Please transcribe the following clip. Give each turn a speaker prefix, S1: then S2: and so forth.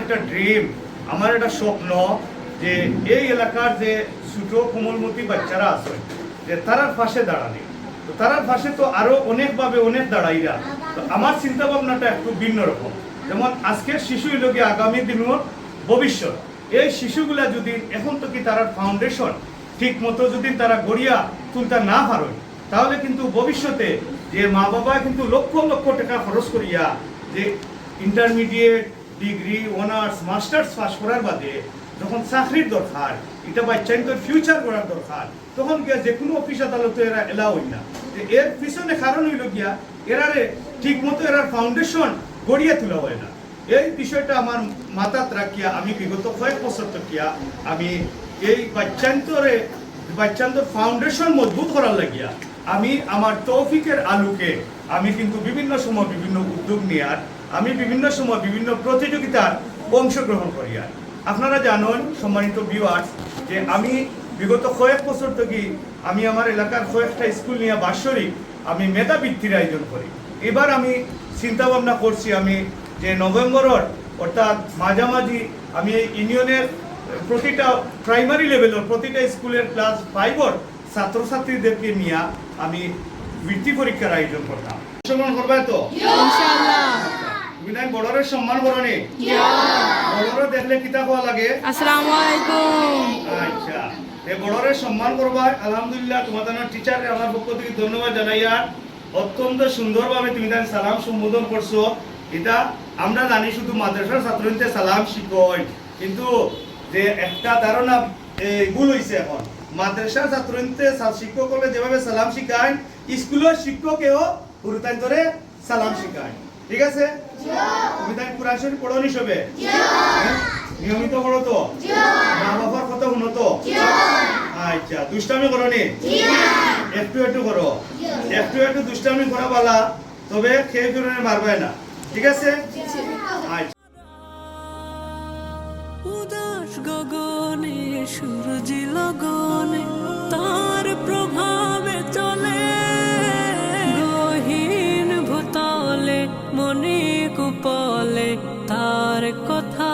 S1: একটা ড্রিম আমার একটা স্বপ্ন যে এই এলাকার যে ছোট কোমলমতি বাচ্চারা আছে, যে তারার পাশে দাঁড়ানি তো তারার পাশে তো আরও অনেকভাবে অনেক দাঁড়াইরা। তো আমার চিন্তা ভাবনাটা একটু ভিন্ন রকম। যেমন আজকের শিশু লোকে আগামী দিনের ভবিষ্যৎ। এই শিশুগুলা যদি এখন তো কি তারা ফাউন্ডেশন ঠিক মতো যদি তারা গড়িয়া তুলতে না পারেন, তাহলে কিন্তু ভবিষ্যতে যে মা বাবা কিন্তু লক্ষ লক্ষ টাকা খরচ করিয়া যে intermediate degree, honours, masters pass করার বাদে যখন চাকরির দরকার, এটা বাচ্চাইন তোর ফিউচার করার দরকার, তখন গিয়া যে কোনো অফিস আদালতে এরা এলাও হই না। এর পিছনে কারণ হইল গিয়া এরারে ঠিক মতো এরার ফাউন্ডেশন গড়িয়া তোলা হয় না। এই বিষয়টা আমার মাথাত রাখিয়া আমি বিগত কয়েক বছর তকিয়া আমি এই বাচ্চান্তরে, বাচ্চান্তর ফাউন্ডেশন মজবুত করার লাগিয়া আমি আমার তৌফিকের আলোকে আমি কিন্তু বিভিন্ন সময় বিভিন্ন উদ্যোগ নেওয়ার আমি বিভিন্ন সময় বিভিন্ন প্রতিযোগিতার অংশগ্রহণ করি আর। আপনারা জানেন সম্মানিত ভিউয়ার্স যে আমি বিগত কয়েক বছর থেকে আমি আমার এলাকার কয়েকটা স্কুল নিয়ে বাৎসরিক আমি মেধাবৃত্তির আয়োজন করি। এবার আমি চিন্তা ভাবনা করছি আমি যে নভেম্বরের অর্থাৎ মাঝামাঝি আমি এই ইউনিয়নের প্রতিটা প্রাইমারি লেভেলের প্রতিটা স্কুলের ক্লাস ফাইভর ছাত্রছাত্রীদেরকে নিয়ে আমি বৃত্তি পরীক্ষার আয়োজন করতাম। অংশগ্রহণ করবে তো?
S2: ইনশাআল্লাহ।
S1: তুমি নাই বড়রের সম্মান করনি বড়রে দেখলে কিতা হওয়া লাগে?
S2: আসসালামু আলাইকুম
S1: আচ্ছা বড়রে সম্মান করবা আলহামদুলিল্লাহ তোমাদের টিচার আমার পক্ষ থেকে ধন্যবাদ জানাইয়া অত্যন্ত সুন্দরভাবে তুমি তার সালাম সম্বোধন করছ। এটা আমরা জানি শুধু মাদ্রাসার ছাত্রীতে সালাম কিন্তু যে একটা ধারণা ভুল হয়েছে এখন। মাদ্রাসার ছাত্রীতে শিক্ষক যেভাবে সালাম শিখায় স্কুলের শিক্ষকেও গুরুতান্তরে সালাম শিখায় ঠিক আছে? তুমি তাই কোরআন শরীফ পড়ো নি সবে? হ্যাঁ? নিয়মিত পড়ো তো? মা বাবার কথা শুনো তো? আচ্ছা দুষ্টামি করো নি একটু একটু করো। একটু একটু দুষ্টামি করা বালা, তবে খেয়ে ফিরে মারবে না। ঠিক আছে? আচ্ছা।
S3: উদাস গগনে সূরজ লগনে তার